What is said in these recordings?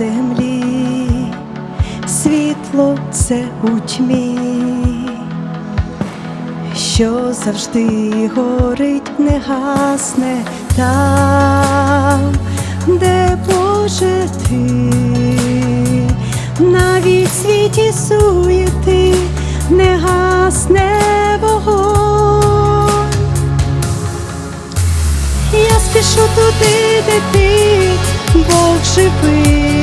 землі, світло це у тьмі, що завжди горить, не гасне там, де Боже ти, навіть світі суєти не гасне вогонь. Я спішу туди, де ти, Бог живий.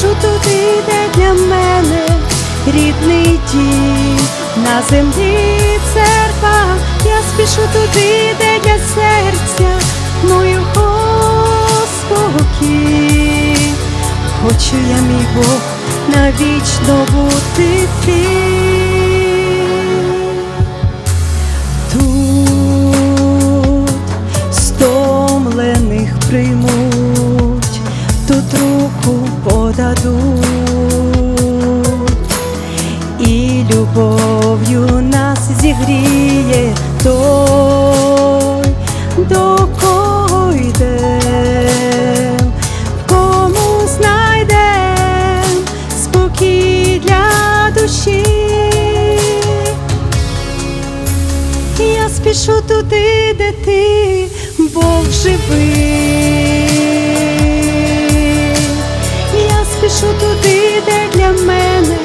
Спішу туди, де для мене рідний дім на землі церква. Я спішу туди, де для серця мою спокій. Хочу я, мій Бог, навічно бути твій. Подадуть і любов'ю нас зігріє той, до кого йдем, кому знайдем спокій для душі. Я спішу туди, де ти, Бог живий. Я туди, де для мене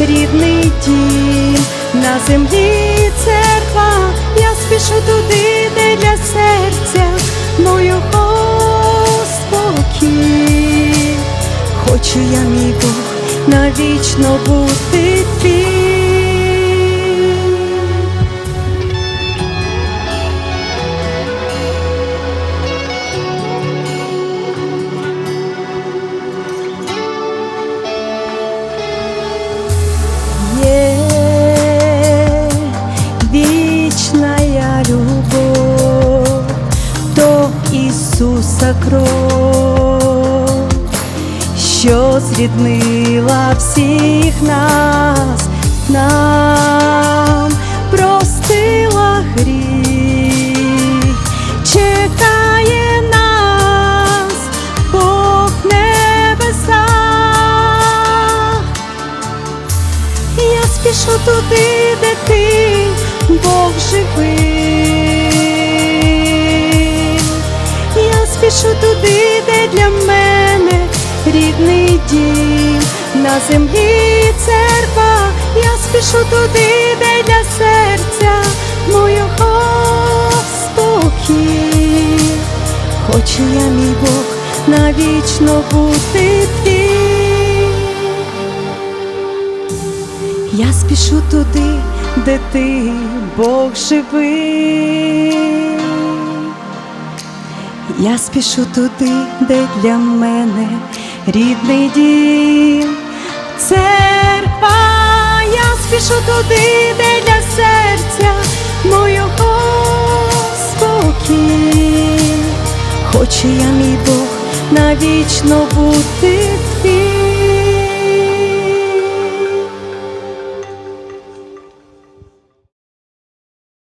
рідний дім на землі церква. Я спішу туди, де для серця моєго спокій. Хочу я, мій Бог, навічно бути твій. Ісуса кров, що зріднила всіх нас, нам простила гріх, чекає нас Бог в небесах. Я спішу туди, де ти, Бог живий. Спішу туди, де для мене рідний дім на землі церква. Я спішу туди, де для серця моєго спокій. Хочу я, мій Бог, навічно бути твій. Я спішу туди, де ти, Бог живий. Я спішу туди, де для мене рідний дім, церква, я спішу туди, де для серця моєго спокій. хоче я, мій Бог, навічно бути.